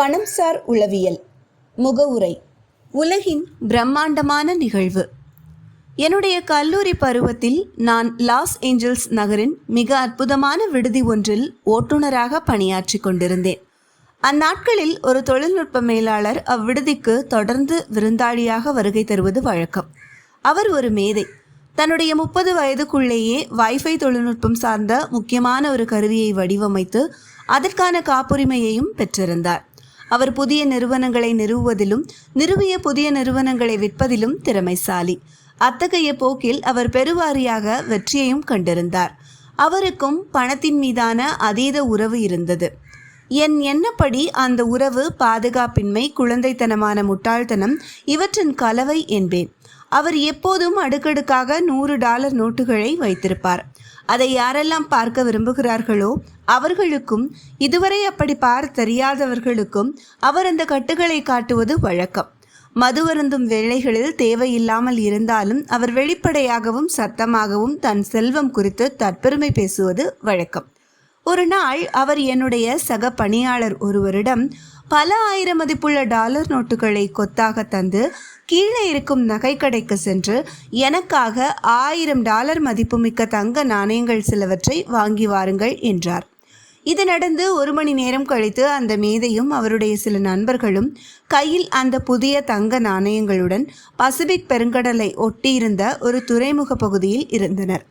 பணம்சார் உளவியல். முகவுரை. உலகின் பிரம்மாண்டமான நிகழ்வு. என்னுடைய கல்லூரி பருவத்தில் நான் லாஸ் ஏஞ்சல்ஸ் நகரின் மிக அற்புதமான விடுதி ஒன்றில் ஓட்டுநராக பணியாற்றி கொண்டிருந்தேன். அந்நாட்களில் ஒரு தொழில்நுட்ப மேலாளர் அவ்விடுதிக்கு தொடர்ந்து விருந்தாளியாக வருகை தருவது வழக்கம். அவர் ஒரு மேதை. தன்னுடைய முப்பது வயதுக்குள்ளேயே வைஃபை தொழில்நுட்பம் சார்ந்த முக்கியமான ஒரு கருவியை வடிவமைத்து அதற்கான காப்புரிமையையும் பெற்றிருந்தார். அவர் புதிய நிறுவனங்களை நிறுவுவதிலும் நிறுவிய புதிய நிறுவனங்களை விற்பதிலும் திறமைசாலி. அத்தகைய போக்கில் அவர் பெருவாரியாக வெற்றியையும் கண்டிருந்தார். அவருக்கும் பணத்தின் மீதான அதீத உறவு இருந்தது. என் எண்ணப்படி அந்த உறவு பாதுகாப்பின்மை குழந்தைத்தனமான முட்டாள்தனம் இவற்றின் கலவை என்பேன். அவர் எப்போதும் அடுக்கடுக்காக நூறு டாலர் நோட்டுகளை வைத்திருப்பார். அதை யாரெல்லாம் பார்க்க விரும்புகிறார்களோ அவர்களுக்கும் இதுவரை அப்படி பார்த்து தெரியாதவர்களுக்கும் அவர் அந்த கட்டுகளை காட்டுவது வழக்கம். மது அருந்தும் வேளைகளில் தேவையில்லாமல் இருந்தாலும் அவர் வெளிப்படையாகவும் சத்தமாகவும் தன் செல்வம் குறித்து தற்பெருமை பேசுவது வழக்கம். ஒரு நாள் அவர் என்னுடைய சக பணியாளர் ஒருவரிடம் பல ஆயிரம் மதிப்புள்ள டாலர் நோட்டுகளை கொத்தாக தந்து கீழே இருக்கும் நகைக்கடைக்கு சென்று எனக்காக ஆயிரம் டாலர் மதிப்புமிக்க தங்க நாணயங்கள் சிலவற்றை வாங்கி வாருங்கள் என்றார். இது நடந்து ஒரு மணி நேரம் கழித்து அந்த மேதையும் அவருடைய சில நண்பர்களும் கையில் அந்த புதிய தங்க நாணயங்களுடன் பசிபிக் பெருங்கடலை ஒட்டியிருந்த ஒரு துறைமுக பகுதியில் இருந்தனர்.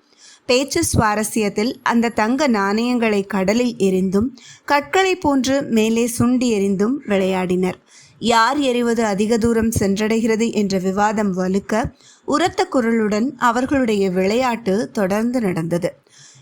பேச்சு சுவாரஸ்யத்தில் அந்த தங்க நாணயங்களை கடலில் எரிந்தும் கற்களை போன்று மேலே சுண்டி எறிந்தும் விளையாடினர். யார் எறிவது அதிக தூரம் சென்றடைகிறது என்ற விவாதம் வலுக்க உரத்த குரலுடன் அவர்களுடைய விளையாட்டு தொடர்ந்து நடந்தது.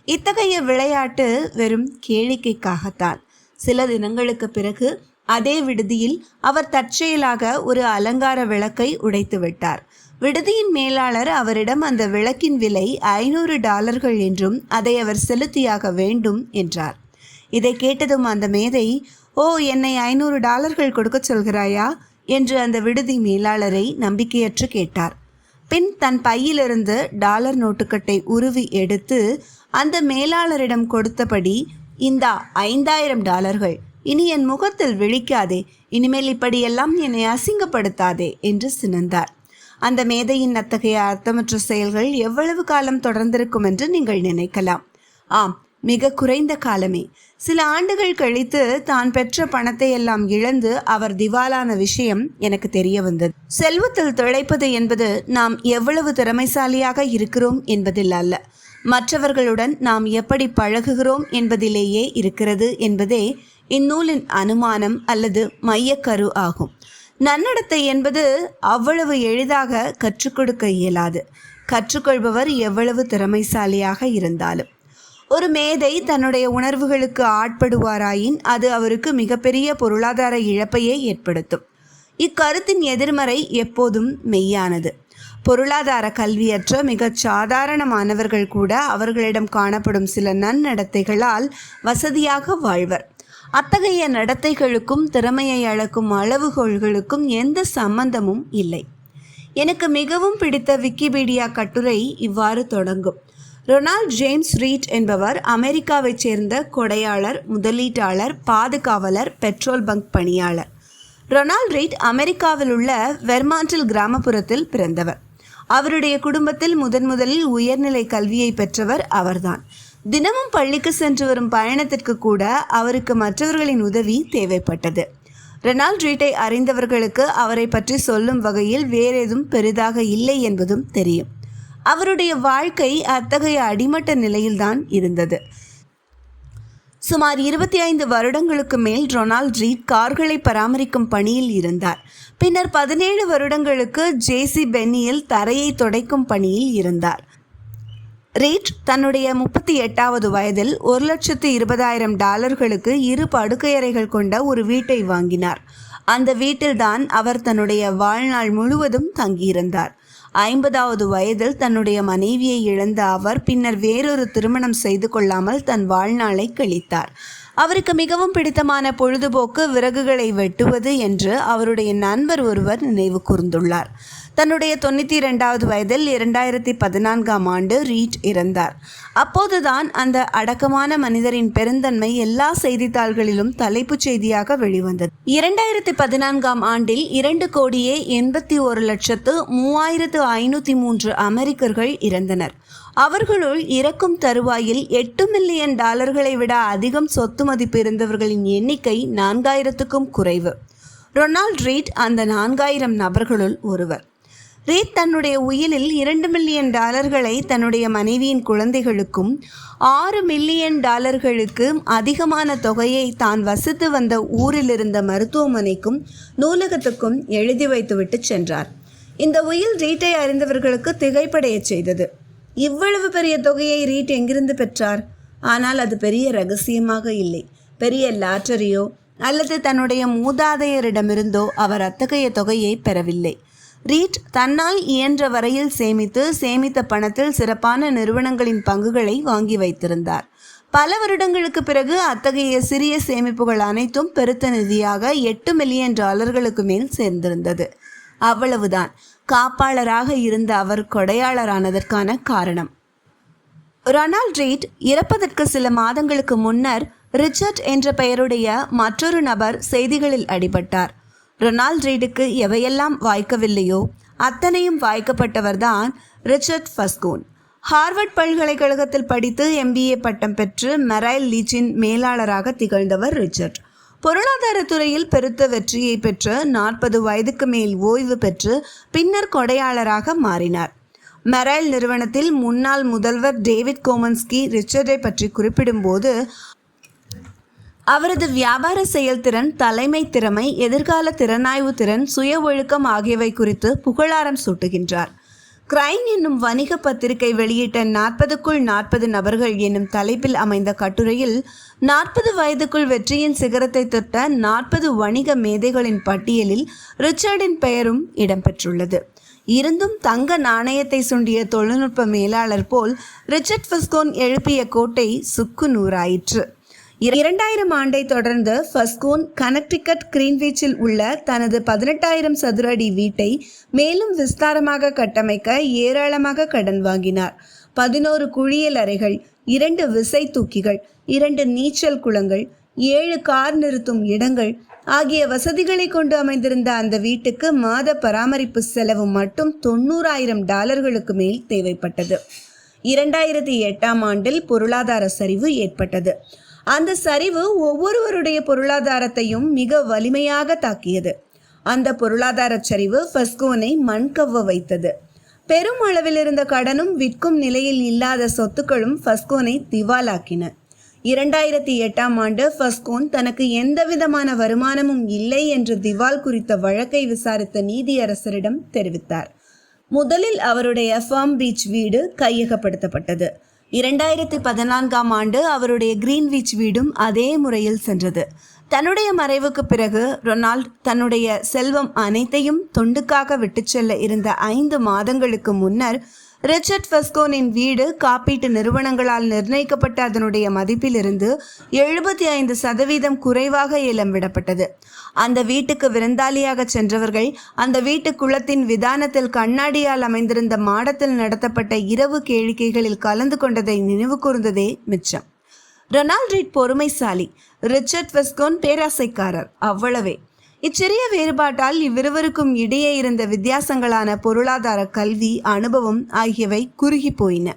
இத்தகைய விளையாட்டு வெறும் கேளிக்கைக்காகத்தான். சில தினங்களுக்கு பிறகு அதே விடுதியில் அவர் தற்செயலாக ஒரு அலங்கார விளக்கை உடைத்து விட்டார். விடுதியின் மேலாளர் அவரிடம் அந்த விளக்கின் விலை ஐநூறு டாலர்கள் என்றும் அதை அவர் செலுத்தியாக வேண்டும் என்றார். இதை கேட்டதும் அந்த மேதை ஓ என்னை ஐநூறு டாலர்கள் கொடுக்கச் சொல்கிறாயா? என்று அந்த விடுதி மேலாளரை நம்பிக்கையற்று கேட்டார். பின் தன் பையிலிருந்து டாலர் நோட்டுக்கட்டை உருவி எடுத்து அந்த மேலாளரிடம் கொடுத்தபடி இந்தா ஐந்தாயிரம் டாலர்கள். இனி என் முகத்தில் விழிக்காதே. இனிமேல் இப்படியெல்லாம் என்னை அசிங்கப்படுத்தாதே என்று சினந்தார். அந்த மேதையின் அத்தகைய அர்த்தமற்ற செயல்கள் எவ்வளவு காலம் தொடர்ந்திருக்கும் என்று நீங்கள் நினைக்கலாம். ஆம் மிக குறைந்த காலமே. சில ஆண்டுகள் கழித்து தான் பெற்ற பணத்தை எல்லாம் இழந்து அவர் திவாலான விஷயம் எனக்கு தெரிய வந்தது. செல்வத்தில் திளைப்பது என்பது நாம் எவ்வளவு திறமைசாலியாக இருக்கிறோம் என்பதில் அல்ல. மற்றவர்களுடன் நாம் எப்படி பழகுகிறோம் என்பதிலேயே இருக்கிறது என்பதே இந்நூலின் அனுமானம் அல்லது மையக்கரு ஆகும். நன்னடத்தை என்பது அவ்வளவு எளிதாக கற்றுக் கொடுக்க இயலாது. கற்றுக்கொள்பவர் எவ்வளவு திறமைசாலியாக இருந்தாலும். ஒரு மேதை தன்னுடைய உணர்வுகளுக்கு ஆட்படுவாராயின் அது அவருக்கு மிகப்பெரிய பொருளாதார இழப்பையே ஏற்படுத்தும். இக்கருத்தின் எதிர்மறை எப்போதும் மெய்யானது. பொருளாதார கல்வியற்ற மிகச் சாதாரணமானவர்கள் கூட அவர்களிடம் காணப்படும் சில நன்னடத்தைகளால் வசதியாக வாழ்வர். அத்தகைய நடத்தைகளுக்கும் திறமையை அளக்கும் அளவுகோல்களுக்கும் எந்த சம்பந்தமும் இல்லை. எனக்கு மிகவும் பிடித்த விக்கிபீடியா கட்டுரை இவ்வாறு தொடங்கும். ரொனால்ட் ஜேம்ஸ் ரீட் என்பவர் அமெரிக்காவைச் சேர்ந்த கொடையாளர் முதலீட்டாளர் பாதுகாவலர் பெட்ரோல் பங்க் பணியாளர். ரொனால்ட் ரீட் அமெரிக்காவில் உள்ள வெர்மாண்டில் கிராமப்புறத்தில் பிறந்தவர். அவருடைய குடும்பத்தில் முதன் முதலில் உயர்நிலை கல்வியை பெற்றவர் அவர்தான். தினமும் பள்ளிக்கு சென்று வரும் பயணத்திற்கு கூட அவருக்கு மற்றவர்களின் உதவி தேவைப்பட்டது. ரெனால்ட் ரீட்டை அறிந்தவர்களுக்கு அவரை பற்றி சொல்லும் வகையில் வேறேதும் பெரிதாக இல்லை என்பதும் தெரியும். அவருடைய வாழ்க்கை அத்தகைய அடிமட்ட நிலையில்தான் இருந்தது. சுமார் இருபத்தி ஐந்து வருடங்களுக்கு மேல் ரொனால்ட் ரீட் கார்களை பராமரிக்கும் பணியில் இருந்தார். பின்னர் பதினேழு வருடங்களுக்கு ஜேசி பென்னியில் தரையை துடைக்கும் பணியில் இருந்தார். ரீட் தன்னுடைய முப்பத்தி எட்டாவது வயதில் ஒரு லட்சத்து இருபதாயிரம் டாலர்களுக்கு இரு படுக்கையறைகள் கொண்ட ஒரு வீட்டை வாங்கினார். அந்த வீட்டில்தான் அவர் தன்னுடைய வாழ்நாள் முழுவதும் தங்கியிருந்தார். ஐம்பதாவது வயதில் தன்னுடைய மனைவியை இழந்த அவர் பின்னர் வேறொரு திருமணம் செய்து கொள்ளாமல் தன் வாழ்நாளை கழித்தார். அவருக்கு மிகவும் பிடித்தமான பொழுதுபோக்கு விறகுகளை வெட்டுவது என்று அவருடைய நண்பர் ஒருவர் நினைவு கூர்ந்துள்ளார். தன்னுடைய தொண்ணூற்றி இரண்டாவது வயதில் இரண்டாயிரத்தி பதினான்காம் ஆண்டு ரீட் இறந்தார். அப்போதுதான் அந்த அடக்கமான மனிதரின் பெருந்தன்மை எல்லா செய்தித்தாள்களிலும் தலைப்புச் செய்தியாக வெளிவந்தது. இரண்டாயிரத்தி பதினான்காம் ஆண்டில் இரண்டு கோடியே எண்பத்தி ஒரு லட்சத்து மூவாயிரத்து ஐநூற்றி மூன்று அமெரிக்கர்கள் இறந்தனர். அவர்களுள் இறக்கும் தருவாயில் எட்டு மில்லியன் டாலர்களை விட அதிகம் சொத்து மதிப்பு இருந்தவர்களின் எண்ணிக்கை நான்காயிரத்துக்கும் குறைவு. ரொனால்ட் ரீட் அந்த நான்காயிரம் நபர்களுள் ஒருவர். ரீத் தன்னுடைய உயிலில் இரண்டு மில்லியன் டாலர்களை தன்னுடைய மனைவியின் குழந்தைகளுக்கும் ஆறு மில்லியன் டாலர்களுக்கு அதிகமான தொகையை தான் வசித்து வந்த ஊரில் இருந்த மருத்துவமனைக்கும் நூலகத்துக்கும் எழுதி வைத்துவிட்டு சென்றார். இந்த உயில் ரீட்டை அறிந்தவர்களுக்கு திகைப்படையச் செய்தது. இவ்வளவு பெரிய தொகையை ரீட் எங்கிருந்து பெற்றார்? ஆனால் அது பெரிய ரகசியமாக இல்லை. பெரிய லாட்டரியோ அல்லது தன்னுடைய மூதாதையரிடமிருந்தோ அவர் அத்தகைய தொகையை பெறவில்லை. ரீட் தன்னால் இயன்ற வரையில் சேமித்து சேமித்த பணத்தில் சிறப்பான நிறுவனங்களின் பங்குகளை வாங்கி வைத்திருந்தார். பல வருடங்களுக்கு பிறகு அத்தகைய சிறிய சேமிப்புகள் அனைத்தும் பெருத்த நிதியாக எட்டு மில்லியன் டாலர்களுக்கு மேல் சேர்ந்திருந்தது. அவ்வளவுதான். காப்பாளராக இருந்த அவர் கொடையாளரானதற்கான காரணம். ரொனால்ட் ரீட் இறப்பதற்கு சில மாதங்களுக்கு முன்னர் ரிச்சர்ட் என்ற பெயருடைய மற்றொரு நபர் செய்திகளில் அடிபட்டார். ரொனால்ட் ரீடுக்கு எவையெல்லாம் வாய்க்கவில்லையோ அத்தனையும் வாய்க்கப்பட்டவர்தான் ரிச்சர்ட் ஃபஸ்கோன். ஹார்வர்ட் பல்கலைக்கழகத்தில் படித்து எம்பிஏ பட்டம் பெற்று மெரைல் லீச்சின் மேலாளராக திகழ்ந்தவர் ரிச்சர்ட். பொருளாதாரத்துறையில் பெருத்த வெற்றியை பெற்று நாற்பது வயதுக்கு மேல் ஓய்வு பெற்று பின்னர் கொடையாளராக மாறினார். மெரைல் நிறுவனத்தில் முன்னாள் முதல்வர் டேவிட் கோமன்ஸ்கி ரிச்சர்டை பற்றி குறிப்பிடும்போது அவரது வியாபார செயல்திறன் தலைமை திறமை எதிர்கால திறனாய்வு திறன் சுய ஒழுக்கம் ஆகியவை குறித்து புகழாரம் சூட்டுகின்றார். கிரைன் என்னும் வணிக பத்திரிகை வெளியிட்ட நாற்பதுக்குள் நாற்பது நபர்கள் என்னும் தலைப்பில் அமைந்த கட்டுரையில் நாற்பது வயதுக்குள் வெற்றியின் சிகரத்தை தொட்ட நாற்பது வணிக மேதைகளின் பட்டியலில் ரிச்சர்டின் பெயரும் இடம்பெற்றுள்ளது. இருந்தும் தங்க நாணயத்தை சுண்டிய தொழில்நுட்ப மேலாளர் போல் ரிச்சர்ட் ஃபிஸ்கோன் எழுப்பிய கோட்டை சுக்கு நூறாயிற்று. இரண்டாயிரம் ஆண்டை தொடர்ந்து ஃபஸ்கோன் கனெக்டிகட் கிரீன்விச்சில் உள்ள தனது பதினெட்டாயிரம் சதுர அடி வீட்டை மேலும் விஸ்தாரமாக கட்டமைக்க ஏராளமாக கடன் வாங்கினார். பதினோரு குளியல் அறைகள் இரண்டு விசை தூக்கிகள் இரண்டு நீச்சல் குளங்கள் ஏழு கார் நிறுத்தும் இடங்கள் ஆகிய வசதிகளை கொண்டு அமைந்திருந்த அந்த வீட்டுக்கு மாத பராமரிப்பு செலவு மட்டும் தொண்ணூறாயிரம் டாலர்களுக்கு மேல் தேவைப்பட்டது. இரண்டாயிரத்தி எட்டாம் ஆண்டில் பொருளாதார சரிவு ஏற்பட்டது. அந்த சரிவு ஒவ்வொருவருடைய பொருளாதாரத்தையும் மிக வலிமையாக தாக்கியது. அந்த பொருளாதார சரிவு ஃபஸ்கோனை மண்கவ்வ வைத்தது. பெரும் அளவில் இருந்த கடனும் விற்கும் நிலையில் இல்லாத சொத்துக்களும் ஃபஸ்கோனை திவாலாக்கின. இரண்டாயிரத்தி எட்டாம் ஆண்டு ஃபஸ்கோன் தனக்கு எந்த விதமான வருமானமும் இல்லை என்று திவால் குறித்த வழக்கை விசாரித்த நீதியரசரிடம் தெரிவித்தார். முதலில் அவருடைய ஃபார்ம் பீச் வீடு கையகப்படுத்தப்பட்டது. இரண்டாயிரத்தி பதினான்காம் ஆண்டு அவருடைய கிரீன்விச் வீடும் அதே முறையில் சென்றது. தன்னுடைய மறைவுக்கு பிறகு ரொனால்ட் தன்னுடைய செல்வம் அனைத்தையும் தொண்டுக்காக விட்டுச் செல்ல இருந்த ஐந்து மாதங்களுக்கு முன்னர் ரிச்சர்ட் ஃபெஸ்கோனின் வீடு காப்பீட்டு நிறுவனங்களால் நிர்ணயிக்கப்பட்ட அதனுடைய மதிப்பிலிருந்து எழுபத்தி ஐந்து சதவீதம் குறைவாக ஏலம் விடப்பட்டது. அந்த வீட்டுக்கு விருந்தாளியாக சென்றவர்கள் அந்த வீட்டு குளத்தின் விதானத்தில் கண்ணாடியால் அமைந்திருந்த மாடத்தில் நடத்தப்பட்ட இரவு கேளிக்கைகளில் கலந்து கொண்டதை நினைவு கூர்ந்ததே மிச்சம். ரொனால்ட் ரீட் பொறுமைசாலி. ரிச்சர்ட் வெஸ்கோன் பேராசைக்காரர். அவ்வளவே. இச்சிறிய வேறுபாட்டால் இவ்விருவருக்கும் இடையே இருந்த வித்தியாசங்களான பொருளாதார கல்வி அனுபவம் ஆகியவை குறுகி போயின.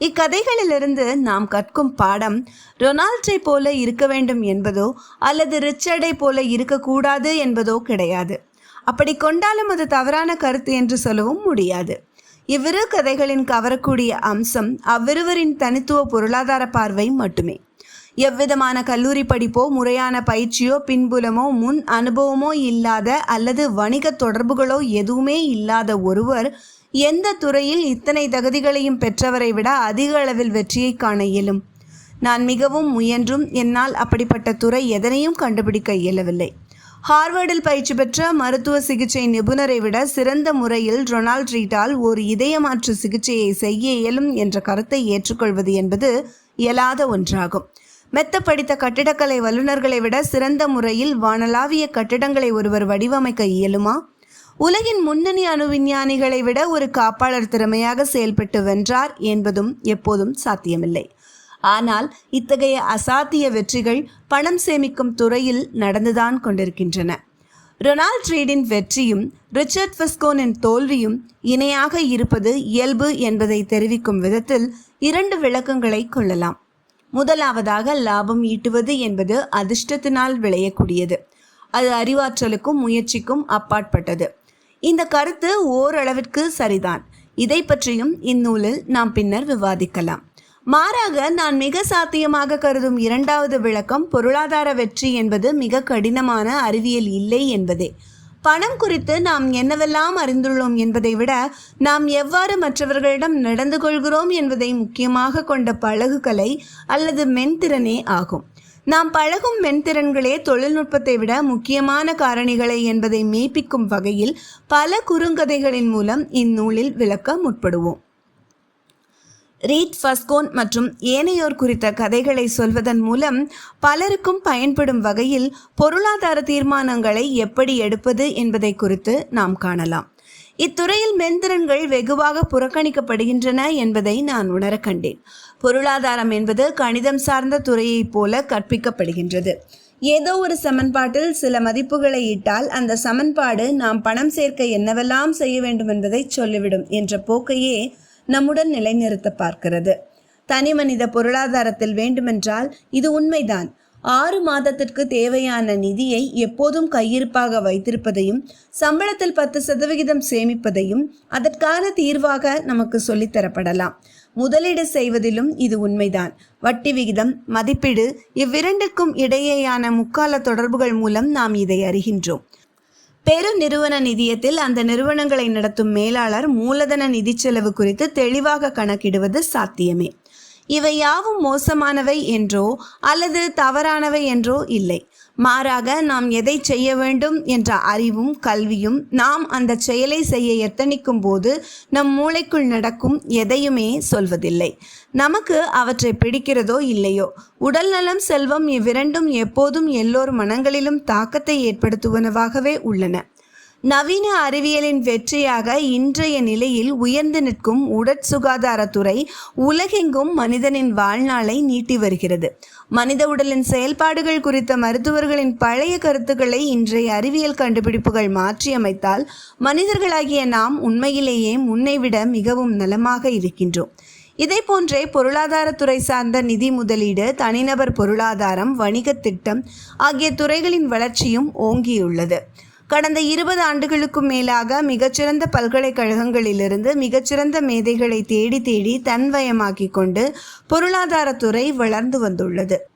இக்கதைகளிலிருந்து நாம் கற்கும் பாடம் ரொனால்டை போல இருக்க வேண்டும் என்பதோ அல்லது ரிச்சர்டை போல இருக்கக்கூடாது என்பதோ கிடையாது. அப்படி கொண்டாலும் அது தவறான கருத்து என்று சொல்லவும் முடியாது. இவ்விரு கதைகளின் கவரக்கூடிய அம்சம் அவ்விருவரின் தனித்துவ பொருளாதார பார்வை மட்டுமே. எவ்விதமான கல்லூரி படிப்போ முறையான பயிற்சியோ பின்புலமோ முன் அனுபவமோ இல்லாத அல்லது வணிக தொடர்புகளோ எதுவுமே இல்லாத ஒருவர் எந்த துறையில் இத்தனை தகுதிகளையும் பெற்றவரை விட அதிக அளவில் வெற்றியை காண இயலும்? நான் மிகவும் முயன்றும் என்னால் அப்படிப்பட்ட துறை எதனையும் கண்டுபிடிக்க இயலவில்லை. ஹார்வர்டில் பயிற்சி பெற்ற மருத்துவ சிகிச்சை நிபுணரை விட சிறந்த முறையில் ரொனால்ட் ரீட்டால் ஒரு இதயமாற்று சிகிச்சையை செய்ய இயலும் என்ற கருத்தை ஏற்றுக்கொள்வது என்பது இயலாத ஒன்றாகும். மெத்த படித்த கட்டிடக்கலை வல்லுநர்களை விட சிறந்த முறையில் வானலாவிய கட்டிடங்களை ஒருவர் வடிவமைக்க இயலுமா? உலகின் முன்னணி அணுவிஞ்ஞானிகளை விட ஒரு காப்பாளர் திறமையாக செயல்பட்டு வென்றார் என்பதும் எப்போதும் சாத்தியமில்லை. ஆனால் இத்தகைய அசாத்திய வெற்றிகள் பணம் சேமிக்கும் துறையில் நடந்துதான் கொண்டிருக்கின்றன. ரொனால்ட் ரீடின் வெற்றியும் ரிச்சர்ட் ஃபிஸ்கோனின் தோல்வியும் இணையாக இருப்பது இயல்பு என்பதை தெரிவிக்கும் விதத்தில் இரண்டு விளக்கங்களை கொள்ளலாம். முதலாவதாக லாபம் ஈட்டுவது என்பது அதிர்ஷ்டத்தினால் விளையக்கூடியது. அது அறிவாற்றலுக்கும் முயற்சிக்கும் அப்பாற்பட்டது. இந்த கருத்து ஓரளவிற்கு சரிதான். இதை பற்றியும் இந்நூலில் நாம் பின்னர் விவாதிக்கலாம். மாறாக நான் மிக சாத்தியமாக கருதும் இரண்டாவது விளக்கம் பொருளாதார வெற்றி என்பது மிக கடினமான அறிவியல் இல்லை என்பதே. பணம் குறித்து நாம் என்னவெல்லாம் அறிந்துள்ளோம் என்பதை விட நாம் எவ்வாறு மற்றவர்களிடம் நடந்து கொள்கிறோம் என்பதை முக்கியமாக கொண்ட பழகுகலை அல்லது மென்திறனே ஆகும். நாம் பழகும் மென்திறன்களே தொழில்நுட்பத்தை விட முக்கியமான காரணிகளை என்பதை மெய்ப்பிக்கும் வகையில் பல குறுங்கதைகளின் மூலம் இந்நூலில் விளக்க முற்படுவோம். ரீட் ஃபஸ்கோன் மற்றும் ஏனையோர் குறித்த கதைகளை சொல்வதன் மூலம் பலருக்கும் பயன்படும் வகையில் பொருளாதார தீர்மானங்களை எப்படி எடுப்பது என்பதை குறித்து நாம் காணலாம். இத்துறையில் மென்திறன்கள் வெகுவாக புறக்கணிக்கப்படுகின்றன என்பதை நான் உணர கண்டேன். பொருளாதாரம் என்பது கணிதம் சார்ந்த துறையைப் போல கற்பிக்கப்படுகின்றது. ஏதோ ஒரு சமன்பாட்டில் சில மதிப்புகளை இட்டால் அந்த சமன்பாடு நாம் பணம் சேர்க்க என்னவெல்லாம் செய்ய வேண்டும் என்பதை சொல்லிவிடும் என்ற போக்கையே நம்முடன் நிலைநிறுத்த பார்க்கிறது. தனி மனித பொருளாதாரத்தில் வேண்டுமென்றால் இது உண்மைதான். ஆறு மாதத்திற்கு தேவையான நிதியை எப்போதும் கையிருப்பாக வைத்திருப்பதையும் சம்பளத்தில் பத்து சதவிகிதம் சேமிப்பதையும் அதற்கான தீர்வாக நமக்கு சொல்லித்தரப்படலாம் முதலீடு செய்வதிலும் இது உண்மைதான். வட்டி விகிதம் மதிப்பீடு இவ்விரண்டுக்கும் இடையேயான முக்கால தொடர்புகள் மூலம் நாம் இதை அறிகின்றோம். பெரு நிறுவன நிதியத்தில் அந்த நிறுவனங்களை நடத்தும் மேலாளர் மூலதன நிதி செலவு குறித்து தெளிவாக கணக்கிடுவது சாத்தியமே. இவை யாவும் மோசமானவை என்றோ அல்லது தவறானவை என்றோ இல்லை. மாறாக நாம் எதை செய்ய வேண்டும் என்ற அறிவும் கல்வியும் நாம் அந்த செயலை செய்ய எத்தனிக்கும் போது நம் மூளைக்குள் நடக்கும் எதையுமே சொல்வதில்லை. நமக்கு அவற்றை பிடிக்கிறதோ இல்லையோ? உடல் நலம் செல்வம் இவ்விரண்டும் எப்போதும் எல்லோர் மனங்களிலும் தாக்கத்தை ஏற்படுத்துவனவாகவே உள்ளன. நவீன அறிவியலின் வெற்றியாக இன்றைய நிலையில் உயர்ந்து நிற்கும் உடற் சுகாதாரத்துறை உலகெங்கும் மனிதனின் வாழ்நாளை நீட்டி வருகிறது. மனித உடலின் செயல்பாடுகள் குறித்த மருத்துவர்களின் பழைய கருத்துக்களை இன்றைய அறிவியல் கண்டுபிடிப்புகள் மாற்றியமைத்தால் மனிதர்களாகிய நாம் உண்மையிலேயே முன்னைவிட மிகவும் நலமாக இருக்கின்றோம். இதை போன்றே பொருளாதாரத்துறை சார்ந்த நிதி முதலீடு தனிநபர் பொருளாதாரம் வணிகத் திட்டம் ஆகிய துறைகளின் வளர்ச்சியும் ஓங்கியுள்ளது. கடந்த இருபது ஆண்டுகளுக்கும் மேலாக மிகச்சிறந்த பல்கலைக்கழகங்களிலிருந்து மிகச்சிறந்த மேதைகளை தேடி தேடி தன்வயமாக்கிக் கொண்டு பொருளாதாரத்துறை வளர்ந்து வந்துள்ளது.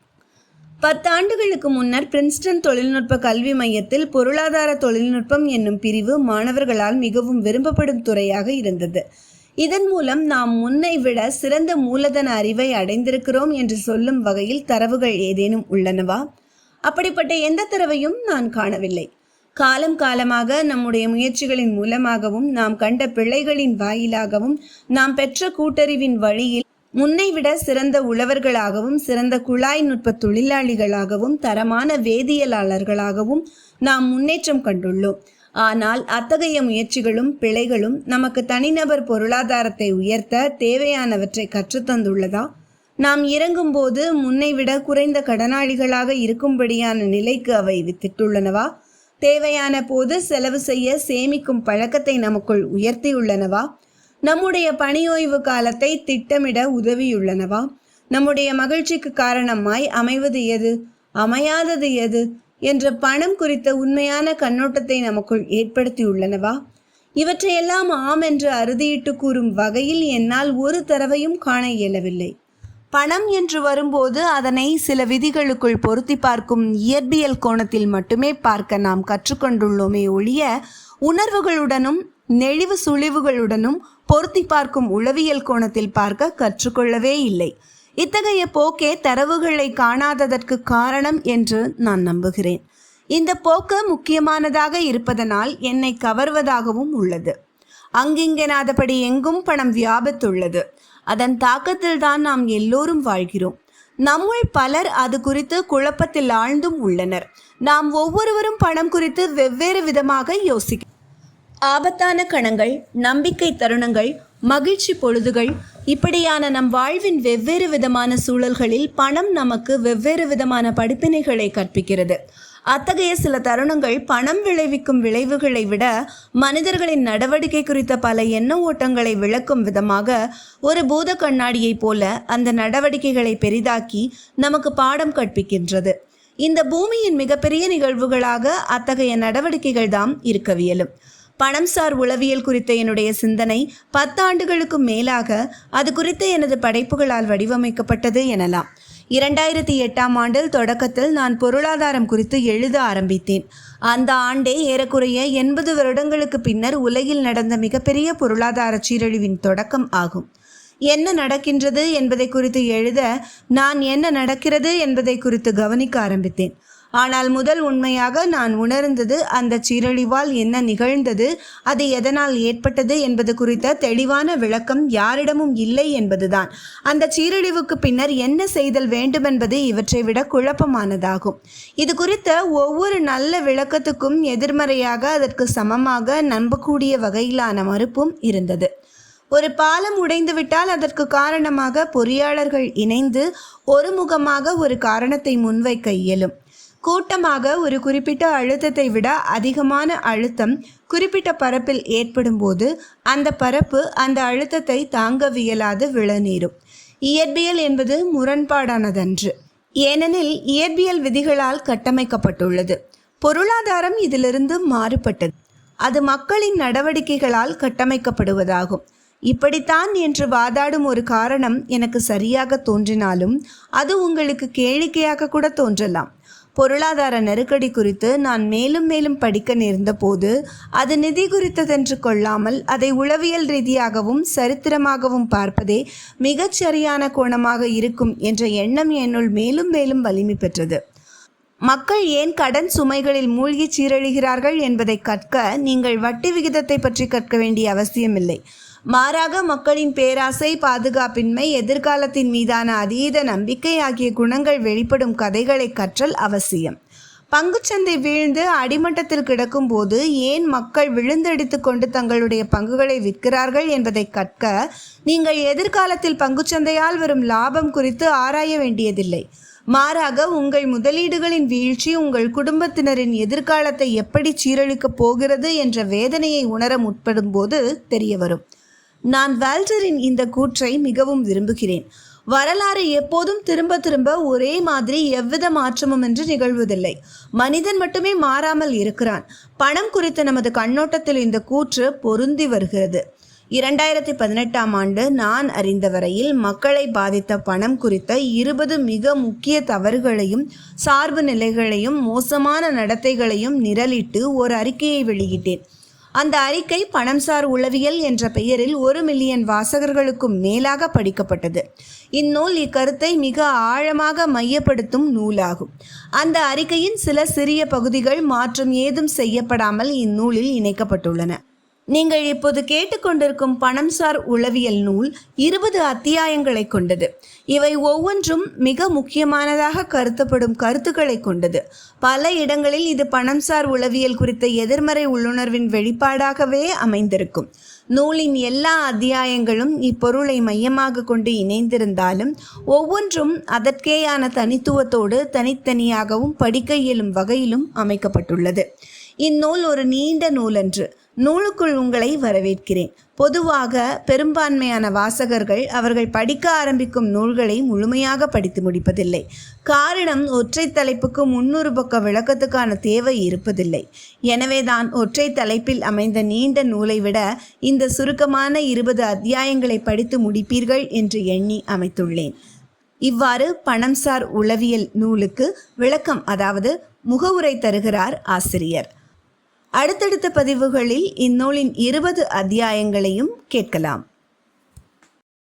பத்தாண்டுகளுக்கு முன்னர் பிரின்ஸ்டன் தொழில்நுட்ப கல்வி மையத்தில் பொருளாதார தொழில்நுட்பம் என்னும் பிரிவு மாணவர்களால் மிகவும் விரும்பப்படும் துறையாக இருந்தது. இதன் மூலம் நாம் முன்னை விட சிறந்த மூலதன அறிவை அடைந்திருக்கிறோம் என்று சொல்லும் வகையில் தரவுகள் ஏதேனும் உள்ளனவா? அப்படிப்பட்ட எந்த தரவையும் நான் காணவில்லை. காலம் காலமாக நம்முடைய முயற்சிகளின் மூலமாகவும் நாம் கண்ட பிள்ளைகளின் வாயிலாகவும் நாம் பெற்ற கூட்டறிவின் வழியில் முன்னைவிட சிறந்த உழவர்களாகவும் சிறந்த குழாய் நுட்ப தொழிலாளிகளாகவும் தரமான வேதியியலாளர்களாகவும் நாம் முன்னேற்றம் கண்டுள்ளோம். ஆனால் அத்தகைய முயற்சிகளும் பிழைகளும் நமக்கு தனிநபர் பொருளாதாரத்தை உயர்த்த தேவையானவற்றை கற்றுத்தந்துள்ளதா நாம் இறங்கும்போது முன்னைவிட குறைந்த கடனாளிகளாக இருக்கும்படியான நிலைக்கு அவை வித்திட்டுள்ளனவா? தேவையான போது செலவு செய்ய சேமிக்கும் பழக்கத்தை நமக்குள் உயர்த்தியுள்ளனவா? நம்முடைய பணியோய்வு காலத்தை திட்டமிட உதவியுள்ளனவா? நம்முடைய மகிழ்ச்சிக்கு காரணமாய் அமைவது எது? அமையாதது எது? என்ற பணம் குறித்த உண்மையான கண்ணோட்டத்தை நமக்குள் ஏற்படுத்தியுள்ளனவா? இவற்றையெல்லாம் ஆம் என்று அறுதியிட்டு கூறும் வகையில் என்னால் ஒரு தரவையும் காண இயலவில்லை. பணம் என்று வரும்போது அதனை சில விதிகளுக்குள் பொருத்தி பார்க்கும் இயற்பியல் கோணத்தில் மட்டுமே பார்க்க நாம் கற்றுக்கொண்டுள்ளோமே ஒழிய உணர்வுகளுடனும் நெளிவு சுழிவுகளுடனும் பொருத்தி பார்க்கும் உளவியல் கோணத்தில் பார்க்க கற்றுக்கொள்ளவே இல்லை. இத்தகைய போக்கே தரவுகளை காணாததற்கு காரணம் என்று நான் நம்புகிறேன். இந்த போக்கு முக்கியமானதாக இருப்பதனால் என்னை கவர்வதாகவும் உள்ளது. அங்கிங்கெனாதபடி எங்கும் பணம் வியாபித்துள்ளது. அதன் தாக்கத்தில் தான் நாம் எல்லோரும் வாழ்கிறோம். நம்முள் பலர் அது குறித்து குழப்பத்தில் ஆழ்ந்தும் உள்ளனர். நாம் ஒவ்வொருவரும் பணம் குறித்து வெவ்வேறு விதமாக யோசிக்க ஆபத்தான கணங்கள் நம்பிக்கை தருணங்கள் மகிழ்ச்சி பொழுதுகள் இப்படியான நம் வாழ்வின் வெவ்வேறு விதமான சூழல்களில் பணம் நமக்கு வெவ்வேறு விதமான படிப்பினைகளை கற்பிக்கிறது. அத்தகைய சில தருணங்கள் பணம் விளைவிக்கும் விளைவுகளை விட மனிதர்களின் நடவடிக்கை குறித்த பல எண்ண ஓட்டங்களை விளக்கும் விதமாக ஒரு பூத கண்ணாடியைப் போல அந்த நடவடிக்கைகளை பெரிதாக்கி நமக்கு பாடம் கற்பிக்கின்றது. இந்த பூமியின் மிகப்பெரிய நிகழ்வுகளாக அத்தகைய நடவடிக்கைகள் தாம் இருக்கவியலும். பணம்சார் உளவியல் குறித்த என்னுடைய சிந்தனை பத்தாண்டுகளுக்கு மேலாக அது குறித்த எனது படைப்புகளால் வடிவமைக்கப்பட்டது எனலாம். இரண்டாயிரத்தி எட்டாம் ஆண்டில் தொடக்கத்தில் நான் பொருளாதாரம் குறித்து எழுத ஆரம்பித்தேன். அந்த ஆண்டே ஏறக்குறைய எண்பது வருடங்களுக்கு பின்னர் உலகில் நடந்த மிகப்பெரிய பொருளாதார சீரழிவின் தொடக்கம் ஆகும். என்ன நடக்கின்றது என்பதை குறித்து எழுத நான் என்ன நடக்கிறது என்பதை குறித்து கவனிக்க ஆரம்பித்தேன். ஆனால் முதல் உண்மையாக நான் உணர்ந்தது அந்த சீரழிவால் என்ன நிகழ்ந்தது அது எதனால் ஏற்பட்டது என்பது குறித்த தெளிவான விளக்கம் யாரிடமும் இல்லை என்பதுதான். அந்த சீரழிவுக்கு பின்னர் என்ன செய்தல் வேண்டுமென்பது இவற்றை விட குழப்பமானதாகும். இது குறித்த ஒவ்வொரு நல்ல விளக்கத்துக்கும் எதிர்மறையாக அதற்கு சமமாக நம்பக்கூடிய வகையிலான மறுப்பும் இருந்தது. ஒரு பாலம் உடைந்துவிட்டால் அதற்கு காரணமாக பொறியாளர்கள் இணைந்து ஒருமுகமாக ஒரு காரணத்தை முன்வைக்க இயலும். கூட்டமாக ஒரு குறிப்பிட்ட அழுத்தத்தை விட அதிகமான அழுத்தம் குறிப்பிட்ட பரப்பில் ஏற்படும் போது அந்த பரப்பு அந்த அழுத்தத்தை தாங்கவியலாது விளநீரும். இயற்பியல் என்பது முரண்பாடானதன்று. ஏனெனில் இயற்பியல் விதிகளால் கட்டமைக்கப்பட்டுள்ளது. பொருளாதாரம் இதிலிருந்து மாறுபட்டது. அது மக்களின் நடவடிக்கைகளால் கட்டமைக்கப்படுவதாகும். இப்படித்தான் என்று வாதாடும் ஒரு காரணம் எனக்கு சரியாக தோன்றினாலும் அது உங்களுக்கு கேளிக்கையாக கூட தோன்றலாம். பொருளாதார நெருக்கடி குறித்து நான் மேலும் மேலும் படிக்க நேர்ந்தபோது அது நிதி குறித்ததென்று கொள்ளாமல் அதை உளவியல் ரீதியாகவும் சரித்திரமாகவும் பார்ப்பதே மிகச் சரியான கோணமாக இருக்கும் என்ற எண்ணம் என்னுள் மேலும் மேலும் வலிமை பெற்றது. மக்கள் ஏன் கடன் சுமைகளில் மூழ்கி சீரழிகிறார்கள் என்பதை கற்க நீங்கள் வட்டி விகிதத்தை பற்றி கற்க வேண்டிய அவசியமில்லை. மாறாக மக்களின் பேராசை பாதுகாப்பின்மை எதிர்காலத்தின் மீதான அதீத நம்பிக்கை ஆகிய குணங்கள் வெளிப்படும் கதைகளை கற்றல் அவசியம். பங்குச்சந்தை வீழ்ந்து அடிமட்டத்தில் கிடக்கும்போது ஏன் மக்கள் விழுந்தடித்து கொண்டு தங்களுடைய பங்குகளை விற்கிறார்கள் என்பதை கற்க நீங்கள் எதிர்காலத்தில் பங்குச்சந்தையால் வரும் லாபம் குறித்து ஆராய வேண்டியதில்லை. மாறாக உங்கள் முதலீடுகளின் வீழ்ச்சி உங்கள் குடும்பத்தினரின் எதிர்காலத்தை எப்படி சீரழிக்கப் போகிறது என்ற வேதனையை உணர முற்படும் போது தெரிய வரும் நான் வால்டரின் இந்த கூற்றை மிகவும் விரும்புகிறேன். வரலாறு எப்போதும் திரும்ப திரும்ப ஒரே மாதிரி எவ்வித மாற்றமும் என்று நிகழ்வதில்லை. மனிதன் மட்டுமே மாறாமல் இருக்கிறான். பணம் குறித்த நமது கண்ணோட்டத்தில் இந்த கூற்று பொருந்தி வருகிறது. இரண்டாயிரத்தி பதினெட்டாம் ஆண்டு நான் அறிந்த வரையில் மக்களை பாதித்த பணம் குறித்த இருபது மிக முக்கிய தவறுகளையும் சார்பு நிலைகளையும் மோசமான நடத்தைகளையும் நிரலிட்டு ஒரு அறிக்கையை வெளியிட்டேன். அந்த அறிக்கை பணம்சார் உளவியல் என்ற பெயரில் ஒரு மில்லியன் வாசகர்களுக்கும் மேலாக படிக்கப்பட்டது. இந்நூல் இக்கருத்தை மிக ஆழமாக மையப்படுத்தும் நூலாகும். அந்த அறிக்கையின் சில சிறிய பகுதிகள் மாற்றம் ஏதும் செய்யப்படாமல் இந்நூலில் இணைக்கப்பட்டுள்ளன. நீங்கள் இப்போது கேட்டுக்கொண்டிருக்கும் பணம்சார் உளவியல் நூல் இருபது அத்தியாயங்களை கொண்டது. இவை ஒவ்வொன்றும் மிக முக்கியமானதாக கருத்தப்படும் கருத்துக்களை கொண்டது. பல இடங்களில் இது பணம்சார் உளவியல் குறித்த எதிர்மறை உள்ளுணர்வின் வெளிப்பாடாகவே அமைந்திருக்கும். நூலின் எல்லா அத்தியாயங்களும் இப்பொருளை மையமாக கொண்டு இணைந்திருந்தாலும் ஒவ்வொன்றும் அதற்கேயான தனித்துவத்தோடு தனித்தனியாகவும் படிக்க இயலும் வகையிலும் அமைக்கப்பட்டுள்ளது. இந்நூல் ஒரு நீண்ட நூலன்று. நூலுக்குள் உங்களை வரவேற்கிறேன். பொதுவாக பெரும்பான்மையான வாசகர்கள் அவர்கள் படிக்க ஆரம்பிக்கும் நூல்களை முழுமையாக படித்து முடிப்பதில்லை. காரணம் ஒற்றை தலைப்புக்கு முன்னூறு பக்க விளக்கத்துக்கான தேவை இருப்பதில்லை. எனவேதான் ஒற்றை தலைப்பில் அமைந்த நீண்ட நூலை விட இந்த சுருக்கமான இருபது அத்தியாயங்களை படித்து முடிப்பீர்கள் என்று எண்ணி அமைத்துள்ளேன். இவ்வாறு பணம்சார் உளவியல் நூலுக்கு விளக்கம் அதாவது முகவுரை தருகிறார் ஆசிரியர். அடுத்தடுத்த பதிவுகளில் இந்நூலின் இருபது அத்தியாயங்களையும் கேட்கலாம்.